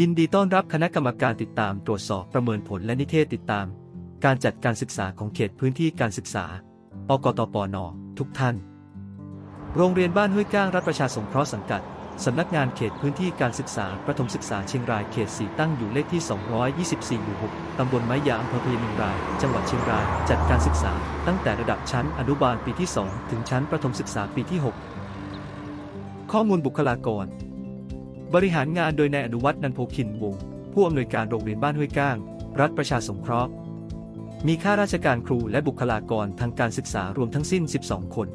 ยินดีต้อนรับคณะกรรมการติดตามตรวจสอบประเมินผลและนิเทศติดตาม การจัดการศึกษาของเขตพื้นที่การศึกษาอกตปน ทุกท่าน โรงเรียนบ้านห้วยก้างรัฐประชาสงเคราะห์สังกัด สำนักงานเขตพื้นที่การศึกษา ประถมศึกษาเชียงรายเขต 4 ตั้งอยู่เลขที่ 224หมู่6ตำบลไม้ยาอำเภอพยินราย จังหวัดเชียงราย จัดการศึกษา ตั้งแต่ระดับชั้นอนุบาลปีที่ 2 ถึงชั้นประถมศึกษาปีที่ 6 ข้อมูลบุคลากร บริหารงานโดยนายอนุวัฒน์นันโพคินวง ผู้อำนวยการโรงเรียนบ้านห้วยก้าง รัฐประชาสงเคราะห์ มีข้าราชการครูและบุคลากรทางการศึกษารวมทั้งสิ้น 12 คน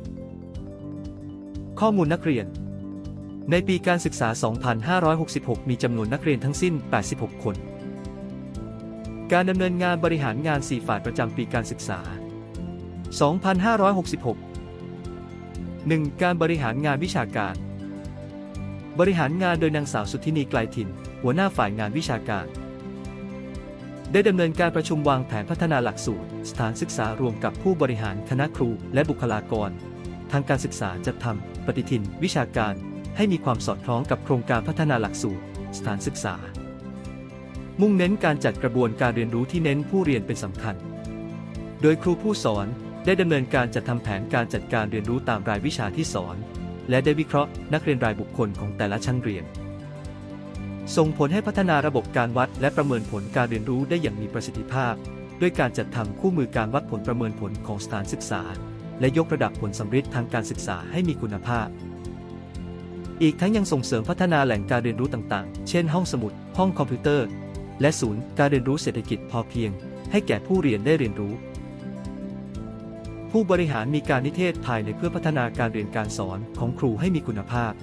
ข้อมูลนักเรียน ในปีการศึกษา 2566 มีจำนวนนักเรียนทั้งสิ้น 86 คน การดำเนินงานบริหารงาน 4 ฝ่ายประจำปีการศึกษา 2566 1. การบริหารงานวิชาการ บริหารงานโดยนางสาวสุทธินีไกลถิ่น หัวหน้าฝ่ายงานวิชาการ ได้ดำเนินการประชุมวางแผนพัฒนาหลักสูตร สถานศึกษารวมกับผู้บริหารคณะครูและบุคลากร ทางการศึกษาจัดทำปฏิทิน วิชาการ ให้มีความสอดคล้องกับโครงการพัฒนาหลักสูตร สถานศึกษา มุ่งเน้นการจัดกระบวนการเรียนรู้ที่เน้นผู้เรียนเป็นสำคัญ โดยครูผู้สอนได้ดำเนินการจัดทำแผนการจัดการเรียนรู้ตามรายวิชาที่สอน และได้วิเคราะห์นักเรียนรายบุคคลของแต่ละชั้นเรียน ส่งผลให้พัฒนาระบบการวัดและประเมินผลการเรียนรู้ได้อย่างมีประสิทธิภาพ ด้วยการจัดทำคู่มือการวัดผลประเมินผลของสถานศึกษา และยกระดับผลสำฤทธิ์ทางการศึกษาให้มีคุณภาพ อีกทั้งยังส่งเสริมพัฒนาแหล่งการเรียนรู้ต่างๆ เช่น ห้องสมุด ห้องคอมพิวเตอร์ และศูนย์การเรียนรู้เศรษฐกิจพอเพียง ให้แก่ผู้เรียนได้เรียนรู้ ผู้บริหารมีการนิเทศภายในเพื่อพัฒนาการเรียนการสอนของครูให้มีคุณภาพ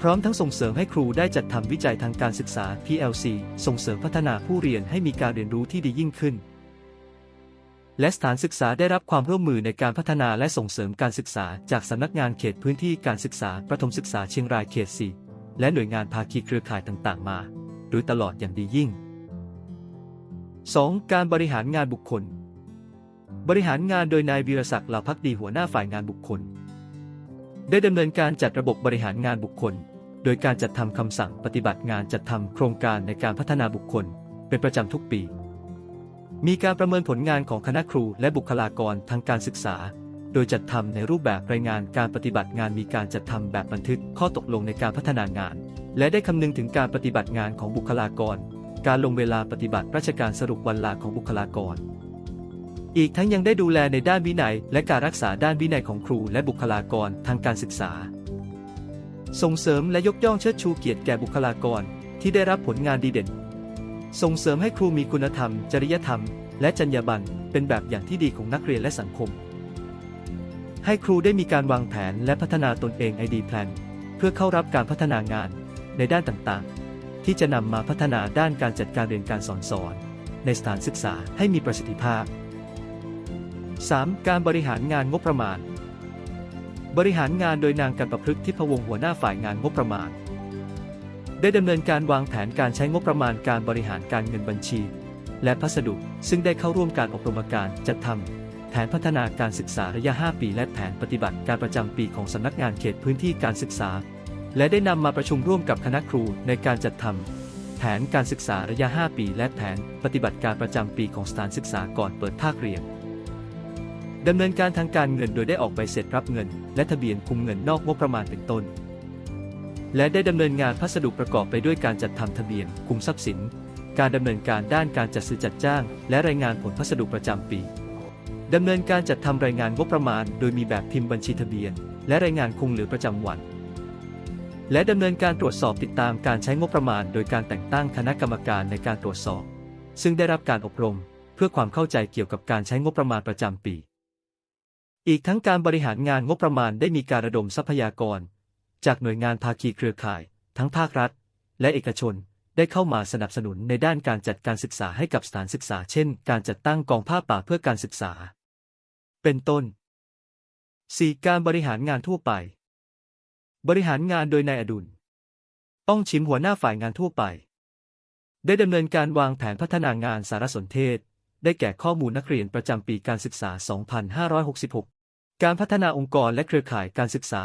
พร้อมทั้งส่งเสริมให้ครูได้จัดทำวิจัยทางการศึกษา PLC ส่งเสริมพัฒนาผู้เรียนให้มีการเรียนรู้ที่ดียิ่งขึ้น และสถานศึกษาได้รับความร่วมมือในการพัฒนาและส่งเสริมการศึกษา จากสำนักงานเขตพื้นที่การศึกษาประถมศึกษาเชียงรายเขต 4 และหน่วยงานภาคีเครือข่ายต่าง ๆ มา โดยตลอดอย่างดียิ่ง 2. การบริหารงานบุคคล บริหารงานโดยนายวีรศักดิ์เหล่าพักดีหัวหน้าฝ่ายงานบุคคล ได้ดำเนินการจัดระบบบริหารงานบุคคล โดยการจัดทำคำสั่งปฏิบัติงานจัดทำโครงการในการพัฒนาบุคคล เป็นประจำทุกปี มีการประเมินผลงานของคณะครูและบุคลากรทางการศึกษา โดยจัดทำในรูปแบบรายงานการปฏิบัติงานมีการจัดทำแบบบันทึกข้อตกลงในการพัฒนางาน และได้คำนึงถึงการปฏิบัติงานของบุคลากร การลงเวลาปฏิบัติราชการสรุปวันลาของบุคลากร อีกทั้งยังได้ดูแลในด้านวินัย และการรักษาด้านวินัยของครูและบุคลากรทางการศึกษา ส่งเสริมและยกย่องเชิดชูเกียรติแก่บุคลากรที่ได้รับผลงานดีเด่น ส่งเสริมให้ครูมีคุณธรรม จริยธรรม และจรรยาบรรณเป็นแบบอย่างที่ดีของนักเรียนและสังคม ให้ครูได้มีการวางแผนและพัฒนาตนเอง ID Plan เพื่อเข้ารับการพัฒนางานในด้านต่างๆ ที่จะนำมาพัฒนาด้านการจัดการเรียนการสอนสอน ในสถานศึกษาให้มีประสิทธิภาพ 3. การบริหารงานงบประมาณ บริหารงานโดยนางกันประพฤกษ์ทิพวงหัวหน้าฝ่ายงานงบประมาณ ได้ดำเนินการวางแผนการใช้งบประมาณการบริหารการเงินบัญชี และพัสดุซึ่งได้เข้าร่วมการอบรมการจัดทำแผนพัฒนาการศึกษาระยะ 5 ปีและแผนปฏิบัติการประจำปีของสำนักงานเขตพื้นที่การศึกษา และได้นำมาประชุมร่วมกับคณะครูในการจัดทำแผนการศึกษาระยะ 5 ปี และแผนปฏิบัติการประจำปีของสถานศึกษาก่อนเปิดภาคเรียน ดำเนินการทางการเงินโดยได้ออกใบเสร็จรับเงิน และทะเบียนคุมเงินนอกงบประมาณเป็นต้น และได้ดำเนินงานพัสดุประกอบไปด้วยการจัดทำทะเบียน คุมทรัพย์สิน การดำเนินการด้านการจัดซื้อจัดจ้าง และรายงานผลพัสดุประจำปีดำเนินการจัดทำรายงานงบประมาณ โดยมีแบบพิมพ์บัญชีทะเบียน และรายงานคงเหลือประจำวัน และดำเนินการตรวจสอบติดตามการใช้งบประมาณ โดยการแต่งตั้งคณะกรรมการในการตรวจสอบ ซึ่งได้รับการอบรม เพื่อความเข้าใจเกี่ยวกับการใช้งบประมาณประจำปี อีกทั้งการบริหารงานงบประมาณได้มีการระดมทรัพยากร จากหน่วยงานภาคีเครือข่าย ทั้งภาครัฐ และเอกชนได้เข้ามาสนับสนุนในด้านการจัดการศึกษาให้กับสถานศึกษา เช่น การจัดตั้งกองผ้าป่าเพื่อการศึกษา เป็นต้น 4. การบริหารงานทั่วไป บริหารงานโดยนายอดุลต้องชิมหัวหน้าฝ่ายงานทั่วไป ได้ดำเนินการวางแผนพัฒนางานสารสนเทศ ได้แก่ข้อมูลนักเรียนประจำปีการศึกษา 2566 การพัฒนาองค์กรและเครือข่ายการศึกษา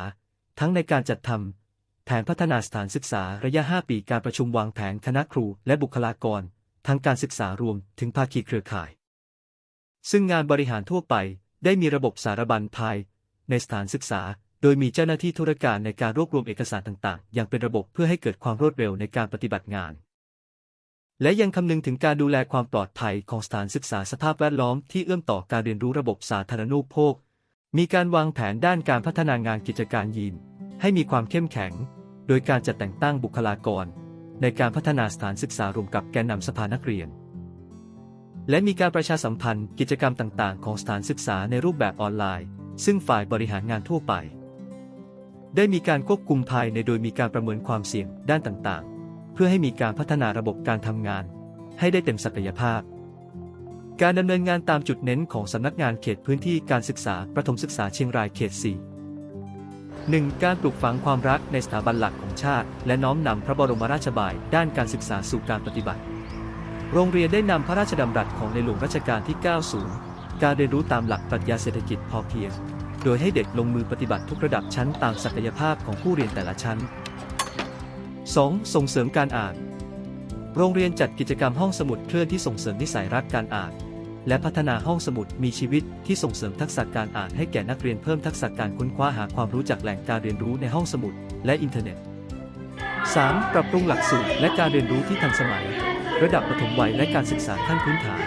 ทั้งในการจัดทำแผผนพัฒนาสถานศึกษาระยะ 5 ปีการประชุมวางแผนคณะครูและบุคลากรทั้งการศึกษารวมถึงภาคีเครือข่าย ซึ่งงานบริหารทั่วไปได้มีระบบสารบัญภาย ในสถานศึกษา โดยมีเจ้าหน้าที่ธุรการในการรวบรวมเอกสารต่างๆ อย่างเป็นระบบเพื่อให้เกิดความรวดเร็วในการปฏิบัติงาน และยังคำนึงถึงการดูแลความปลอดภัยของสถานศึกษาสภาพแวดล้อมที่เอื้อมต่อการเรียนรู้ระบบสาธารณูปโภค มีการวางแผนด้านการพัฒนางานกิจการยีน ให้มีความเข้มแข็ง โดยการจัดแต่งตั้งบุคลากร ในการพัฒนาสถานศึกษารวมกับแกนนำสภานักเรียน และมีการประชาสัมพันธ์กิจกรรมต่างๆ ของสถานศึกษาในรูปแบบออนไลน์ ซึ่งฝ่ายบริหารงานทั่วไป ได้มีการควบคุมภายในโดยมีการประเมินความเสี่ยงด้านต่างๆ เพื่อให้มีการพัฒนาระบบการทำงาน ให้ได้เต็มศักยภาพ การดำเนินงานตามจุดเน้นของสำนักงานเขตพื้นที่การศึกษาประถมศึกษาเชียงรายเขต 4 1. การปลูกฝังความรักในสถาบันหลักของชาติ และน้อมนำพระบรมราชบาย ด้านการศึกษาสู่การปฏิบัติ โรงเรียนได้นำพระราชดำรัสของในหลวงรัชกาลที่ 90 การเรียนรู้ตามหลักปรัชญาเศรษฐกิจพอเพียง โดยให้เด็กลงมือปฏิบัติทุกระดับชั้นตามศักยภาพของผู้เรียนแต่ละชั้น 2. ส่งเสริมการอ่านโรงเรียนจัดกิจกรรมห้องสมุดเคลื่อนที่ส่งเสริมนิสัยรักการอ่าน และพัฒนาห้องสมุดมีชีวิตที่ส่งเสริมทักษะการอ่านให้แก่นักเรียนเพิ่มทักษะการค้นคว้าหาความรู้จากแหล่งการเรียนรู้ในห้องสมุดและอินเทอร์เน็ต 3. ปรับปรุงหลักสูตรและการเรียนรู้ที่ทันสมัย ระดับประถมวัยและการศึกษาขั้นพื้นฐาน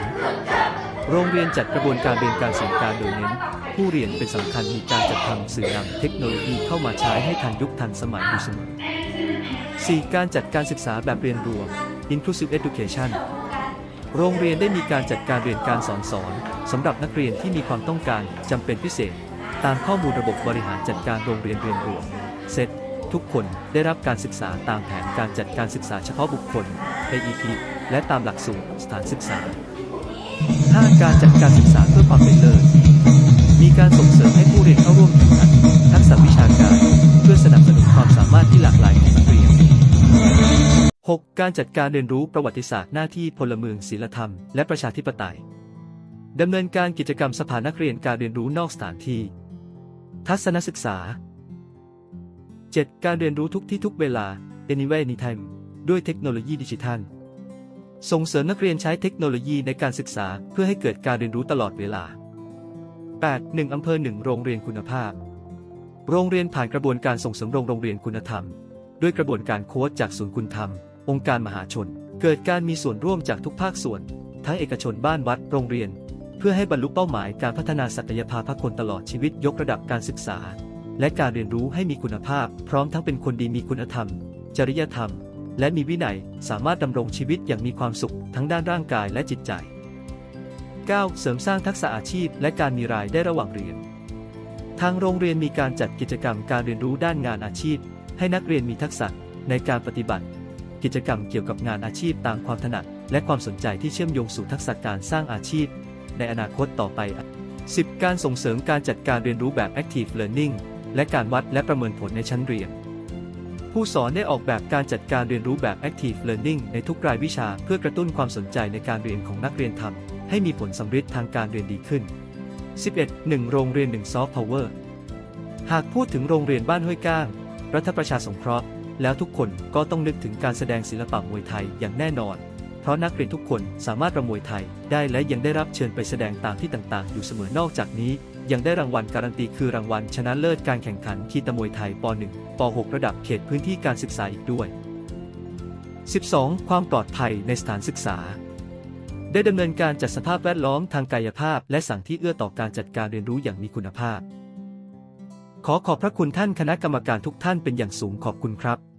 โรงเรียนจัดกระบวนการเรียนการสอนการโดยเน้น ผู้เรียนเป็นสำคัญมีการจัดทำสื่อนำเทคโนโลยีเข้ามาใช้ให้ทันยุคทันสมัยอยู่เสมอ 4. การจัดการศึกษาแบบเรียนรวม inclusive education โรงเรียนได้มีการจัดการเรียนการสอนสอนสำหรับนักเรียนที่มีความต้องการจำเป็นพิเศษ ตามข้อมูลระบบบริหารจัดการโรงเรียนเรียนรวมเซตทุกคนได้รับการศึกษาตามแผนการจัดการศึกษาเฉพาะบุคคล AEP และตามหลักสูตรสถานศึกษา 5. การจัดการศึกษาเพื่อความเป็นเลิศมีการส่งเสริมให้ผู้เรียนเข้าร่วมแข่งขันทักษะวิชาการ เพื่อสนับสนุนความสามารถที่หลากหลายของ 6. การจัดการเรียนรู้ประวัติศาสตร์หน้าที่พลเมืองศีลธรรม และประชาธิปไตย ดำเนินการกิจกรรมสภานักเรียนการเรียนรู้นอกสถานที่ ทัศนศึกษา 7. การเรียนรู้ทุกที่ทุกเวลา anywhere anytime ด้วยเทคโนโลยีดิจิทัล ส่งเสริมนักเรียนใช้เทคโนโลยีในการศึกษาเพื่อให้เกิดการเรียนรู้ตลอดเวลา 8. 1อำเภอ 1 โรงเรียนคุณภาพ โรงเรียนผ่านกระบวนการส่งเสริมโรงโรงเรียนคุณธรรม ด้วยกระบวนการโค้ดจากศูนย์คุณธรรม องค์การมหาชน เกิดการมีส่วนร่วมจากทุกภาคส่วน ทั้งเอกชนบ้านวัดโรงเรียน เพื่อให้บรรลุเป้าหมายการพัฒนาศักยภาพคนตลอดชีวิตยกระดับการศึกษา และการเรียนรู้ให้มีคุณภาพ พร้อมทั้งเป็นคนดีมีคุณธรรม จริยธรรม และมีวินัยสามารถดำรงชีวิตอย่างมีความสุขทั้งด้านร่างกายและจิตใจ 9. เสริมสร้างทักษะอาชีพและการมีรายได้ระหว่างเรียน ทางโรงเรียนมีการจัดกิจกรรมการเรียนรู้ด้านงานอาชีพ ให้นักเรียนมีทักษะในการปฏิบัติ กิจกรรมเกี่ยวกับงานอาชีพตามความถนัด และความสนใจที่เชื่อมโยงสู่ทักษะการสร้างอาชีพ ในอนาคตต่อไป 10. การส่งเสริมการจัดการเรียนรู้แบบ active learning และการวัดและประเมินผลในชั้นเรียน ผู้สอนได้ออกแบบการจัดการเรียนรู้แบบ active learning ในทุกรายวิชาเพื่อกระตุ้นความสนใจในการเรียนของนักเรียนทำให้มีผลสำฤทธิ์ทางการเรียนดีขึ้น 11. 1 โรงเรียน1 soft power หากพูดถึงโรงเรียนบ้านห้วยก้าง รัฐประชาสงเคราะห์ แล้วทุกคนก็ต้องนึกถึงการแสดงศิลปะมวยไทยอย่างแน่นอน เพราะนักเรียนทุกคนสามารถรำมวยไทยได้และยังได้รับเชิญไปแสดงตามที่ต่างๆ อยู่เสมอนอกจากนี้ ยังได้รางวัลการันตีคือรางวัลชนะเลิศการแข่งขันคีตมวยไทยป .1 ป .6 ระดับเขตพื้นที่การศึกษาอีกด้วย 12. ความปลอดภัยในสถานศึกษา ได้ดำเนินการจัดสภาพแวดล้อมทางกายภาพ และสั่งที่เอื้อต่อการจัดการเรียนรู้อย่างมีคุณภาพ ขอขอบพระคุณท่านคณะกรรมการทุกท่านเป็นอย่างสูงขอบคุณครับ